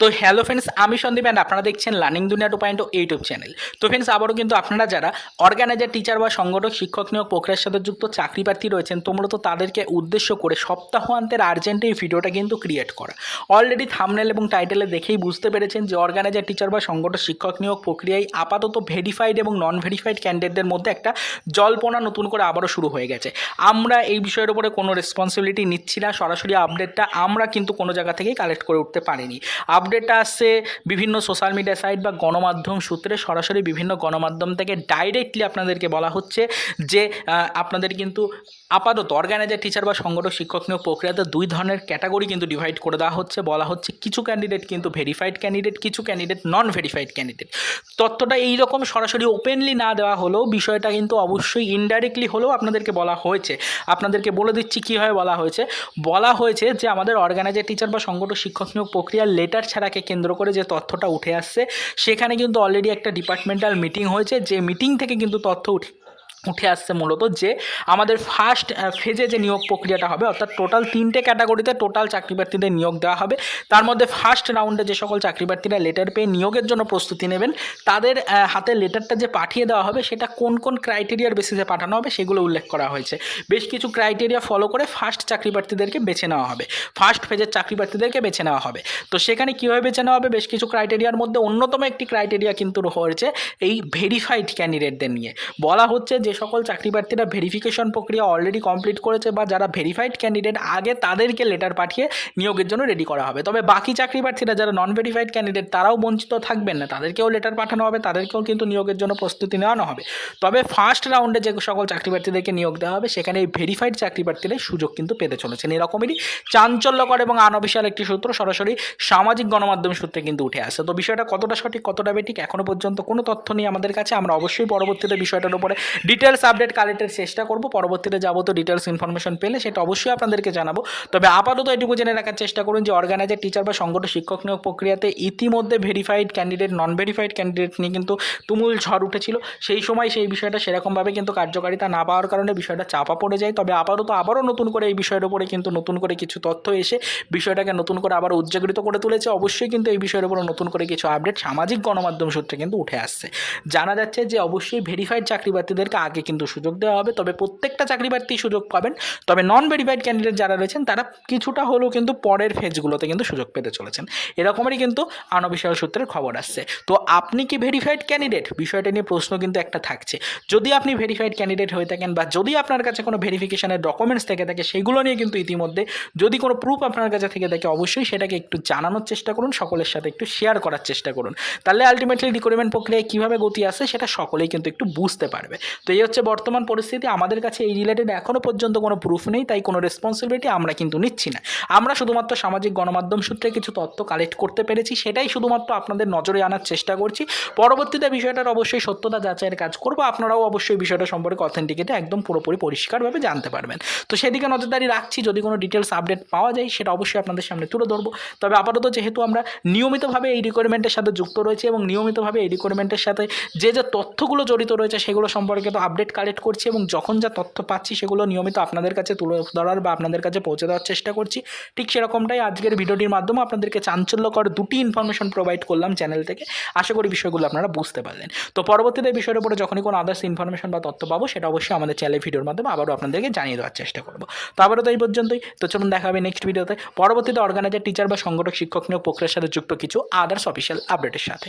তো hello friends আমি Sandeep and আপনারা দেখছেন learning Duniya two point YouTube channel তো ফ্রেন্ডস আবারও কিন্তু আপনারা যারা অর্গানাইজার টিচার বা সংগঠক, শিক্ষক নিয়োগ প্রক্রিয়ার সাথে যুক্ত চাকরি প্রার্থী রয়েছেন, তো মূলত তাদেরকে উদ্দেশ্য করে সপ্তাহান্তের আর্জেন্ট এই ভিডিওটা কিন্তু ক্রিয়েট করা। অলরেডি থামনেল এবং টাইটেলে দেখেই বুঝতে পেরেছেন যে অর্গানাইজার টিচার বা সংগঠক, শিক্ষক নিয়োগ প্রক্রিয়ায় আপাতত ভেরিফাইড এবং নন ভেরিফাইড ক্যান্ডিডেটদের মধ্যে একটা জল্পনা নতুন করে আবারও শুরু হয়ে গেছে। আমরা এই বিষয়ের উপরে কোনো রেসপন্সিবিলিটি নিচ্ছি না, সরাসরি আপডেটটা আমরা কিন্তু কোনো জায়গা থেকেই কালেক্ট করে উঠতে পারিনি। আপডেটটা আসছে বিভিন্ন সোশ্যাল মিডিয়া সাইট বা গণমাধ্যম সূত্রে। সরাসরি বিভিন্ন গণমাধ্যম থেকে ডাইরেক্টলি আপনাদেরকে বলা হচ্ছে যে আপনাদের কিন্তু আপাতত অর্গানাইজার টিচার বা সংগঠক, শিক্ষক নিয়োগ প্রক্রিয়াতে দুই ধরনের ক্যাটাগরি কিন্তু ডিভাইড করে দেওয়া হচ্ছে। বলা হচ্ছে কিছু ক্যান্ডিডেট কিন্তু ভেরিফাইড ক্যান্ডিডেট কিছু ক্যান্ডিডেট নন ভেরিফাইড ক্যান্ডিডেট তথ্যটা এইরকম সরাসরি ওপেনলি না দেওয়া হলেও বিষয়টা কিন্তু অবশ্যই ইনডাইরেক্টলি হলেও আপনাদেরকে বলা হয়েছে। আপনাদেরকে বলে দিচ্ছি কীভাবে বলা হয়েছে। বলা হয়েছে যে, আমাদের অর্গানাইজার টিচার বা সংগঠক, শিক্ষক নিয়োগ প্রক্রিয়ার লেটার ছাড়াকে কেন্দ্র করে যে তথ্যটা উঠে আসছে, সেখানে কিন্তু অলরেডি একটা ডিপার্টমেন্টাল মিটিং হয়েছে, যে মিটিং থেকে কিন্তু তথ্য উঠে উঠে আসছে মূলত যে আমাদের ফার্স্ট ফেজে যে নিয়োগ প্রক্রিয়াটা হবে, অর্থাৎ টোটাল তিনটে ক্যাটাগরিতে টোটাল চাকরি প্রার্থীদের নিয়োগ দেওয়া হবে। তার মধ্যে ফার্স্ট রাউন্ডে যে সকল চাকরি প্রার্থীরা লেটার পেয়ে নিয়োগের জন্য প্রস্তুতি নেবেন, তাদের হাতে লেটারটা যে পাঠিয়ে দেওয়া হবে, সেটা কোন কোন ক্রাইটেরিয়ার বেসিসে পাঠানো হবে সেগুলো উল্লেখ করা হয়েছে। বেশ কিছু ক্রাইটেরিয়া ফলো করে ফার্স্ট চাকরি প্রার্থীদেরকে বেছে নেওয়া হবে। ফার্স্ট ফেজের চাকরি প্রার্থীদেরকে বেছে নেওয়া হবে। তো সেখানে কীভাবে বেছে নেওয়া হবে, বেশ কিছু ক্রাইটেরিয়ার মধ্যে অন্যতম একটি ক্রাইটেরিয়া কিন্তু হয়েছে এই ভেরিফাইড ক্যান্ডিডেটদের নিয়ে। বলা হচ্ছে যে সকল চাকরি প্রার্থীরা ভেরিফিকেশন প্রক্রিয়া অলরেডি কমপ্লিট করেছে বা যারা ভেরিফাইড ক্যান্ডিডেট আগে তাদেরকে লেটার পাঠিয়ে নিয়োগের জন্য রেডি করা হবে। তবে বাকি চাকরি প্রার্থীরা যারা নন ভেরিফাইড ক্যান্ডিডেট তারাও বঞ্চিত থাকবেন না। তাদেরকেও লেটার পাঠানো হবে, তাদেরকেও কিন্তু নিয়োগের জন্য প্রস্তুতি নেওয়ানো হবে। তবে ফার্স্ট রাউন্ডে যে সকল চাকরি প্রার্থীদেরকে নিয়োগ দেওয়া হবে, সেখানে এই ভেরিফাইড চাকরি প্রার্থীরা সুযোগ কিন্তু পেতে চলেছেন এরকমেরই চাঞ্চল্যকর এবং আনবিশাল একটি সূত্র সরাসরি সামাজিক গণমাধ্যম সূত্রে কিন্তু উঠে আসে। তো বিষয়টা কতটা সঠিক, কতটা বেঠিক এখনও পর্যন্ত কোনো তথ্য নেই আমাদের কাছে। আমরা অবশ্যই পরবর্তীতে বিষয়টার উপরে ডিটেলস আপডেট কালেক্টের চেষ্টা করব। পরবর্তীতে যাব তো ডিটেলস ইনফরমেশন পেলে সেটা অবশ্যই আপনাদেরকে জানাব। তবে আপাতত এটুকু জেনে রাখার চেষ্টা করুন যে অর্গানাইজার টিচার বা সংগঠন শিক্ষক নিয়োগ প্রক্রিয়াতে ইতিমধ্যে verified candidate non verified candidate নিয়ে কিন্তু তুমুল ঝড় উঠেছিল। সেই সময় সেই বিষয়টা সেরকমভাবে কিন্তু কার্যকারিতা না পাওয়ার কারণে বিষয়টা চাপা পড়ে যায়। তবে আপাতত আবারও নতুন করে এই বিষয়ের উপরে কিন্তু নতুন করে কিছু তথ্য এসে বিষয়টাকে নতুন করে আবার উজ্জাগরিত করে তুলেছে। অবশ্যই কিন্তু এই বিষয়ের উপরে নতুন করে কিছু আপডেট সামাজিক গণমাধ্যম সূত্রে কিন্তু উঠে আসছে। জানা যাচ্ছে যে অবশ্যই ভেরিফাইড চাকরি প্রার্থীদেরকে আগে কিন্তু সুযোগ দেওয়া হবে। তবে প্রত্যেকটা চাকরি প্রার্থী সুযোগ পাবেন। তবে নন ভেরিফাইড ক্যান্ডিডেট যারা রয়েছেন, তারা কিছুটা হলেও কিন্তু পরের ফেজগুলোতে কিন্তু সুযোগ পেতে চলেছেন। এরকমেরই কিন্তু আনবিষয় সূত্রের খবর আসছে। তো আপনি কি ভেরিফাইড ক্যান্ডিডেট বিষয়টা নিয়ে প্রশ্ন কিন্তু একটা থাকছে। যদি আপনি ভেরিফাইড ক্যান্ডিডেট হয়ে থাকেন বা যদি আপনার কাছে কোনো ভেরিফিকেশনের ডকুমেন্টস থেকে থাকে, সেগুলো নিয়ে কিন্তু ইতিমধ্যে যদি কোনো প্রুফ আপনার কাছে থেকে থাকে, অবশ্যই সেটাকে একটু জানানোর চেষ্টা করুন, সকলের সাথে একটু শেয়ার করার চেষ্টা করুন। তাহলে আলটিমেটলি রিক্রুটমেন্ট প্রক্রিয়ায় কীভাবে গতি আসে, সেটা সকলেই কিন্তু একটু বুঝতে পারবে। তো এই হচ্ছে বর্তমান পরিস্থিতি। আমাদের কাছে এই রিলেটেড এখনও পর্যন্ত কোনো প্রুফ নেই, তাই কোনো রেসপন্সিবিলিটি আমরা কিন্তু নিচ্ছি না। আমরা শুধুমাত্র সামাজিক গণমাধ্যম সূত্রে কিছু তথ্য কালেক্ট করতে পেরেছি, সেটাই শুধুমাত্র আপনাদের নজরে আনার চেষ্টা করছি। পরবর্তীতে বিষয়টার অবশ্যই সত্যতা যাচাইয়ের কাজ করব, আপনারাও অবশ্যই বিষয়টা সম্পর্কে অথেন্টিকেটে একদম পুরোপুরি পরিষ্কারভাবে জানতে পারবেন। তো সেদিকে নজরদারি রাখছি, যদি কোনো ডিটেলস আপডেট পাওয়া যায়, সেটা অবশ্যই আপনাদের সামনে তুলে ধরবো। তবে আপাতত যেহেতু আমরা নিয়মিতভাবে এই রিকোয়ারমেন্টের সাথে যুক্ত রয়েছে এবং নিয়মিতভাবে এই রিকোয়ারমেন্টের সাথে যে যে তথ্যগুলো জড়িত রয়েছে, সেগুলো সম্পর্কে তো আপডেট কালেক্ট করছি এবং যখন যা তথ্য পাচ্ছি সেগুলো নিয়মিত আপনাদের কাছে তুলে ধরার বা আপনাদের কাছে পৌঁছে দেওয়ার চেষ্টা করছি। ঠিক সেরকমটাই আজকের ভিডিওটির মাধ্যমে আপনাদেরকে চাঞ্চল্যকর দুটি ইনফরমেশন প্রোভাইড করলাম চ্যানেল থেকে। আশা করি বিষয়গুলো আপনারা বুঝতে পারলেন। তো পরবর্তীতে বিষয়ের উপরে যখনই কোনো আদার্স ইনফরমেশন বা তথ্য পাবো সেটা অবশ্যই আমাদের চ্যানেল ভিডিওর মাধ্যমে আবারও আপনাদেরকে জানিয়ে দেওয়ার চেষ্টা করব। তো আবারও তো এই পর্যন্তই। তো চলুন দেখা হবে নেক্সট ভিডিওতে পরবর্তীতে অর্গানাইজার টিচার বা সংগঠক, শিক্ষক নিয়োগ প্রক্রিয়ার সাথে যুক্ত কিছু আদার্স অফিসিয়াল আপডেটের সাথে।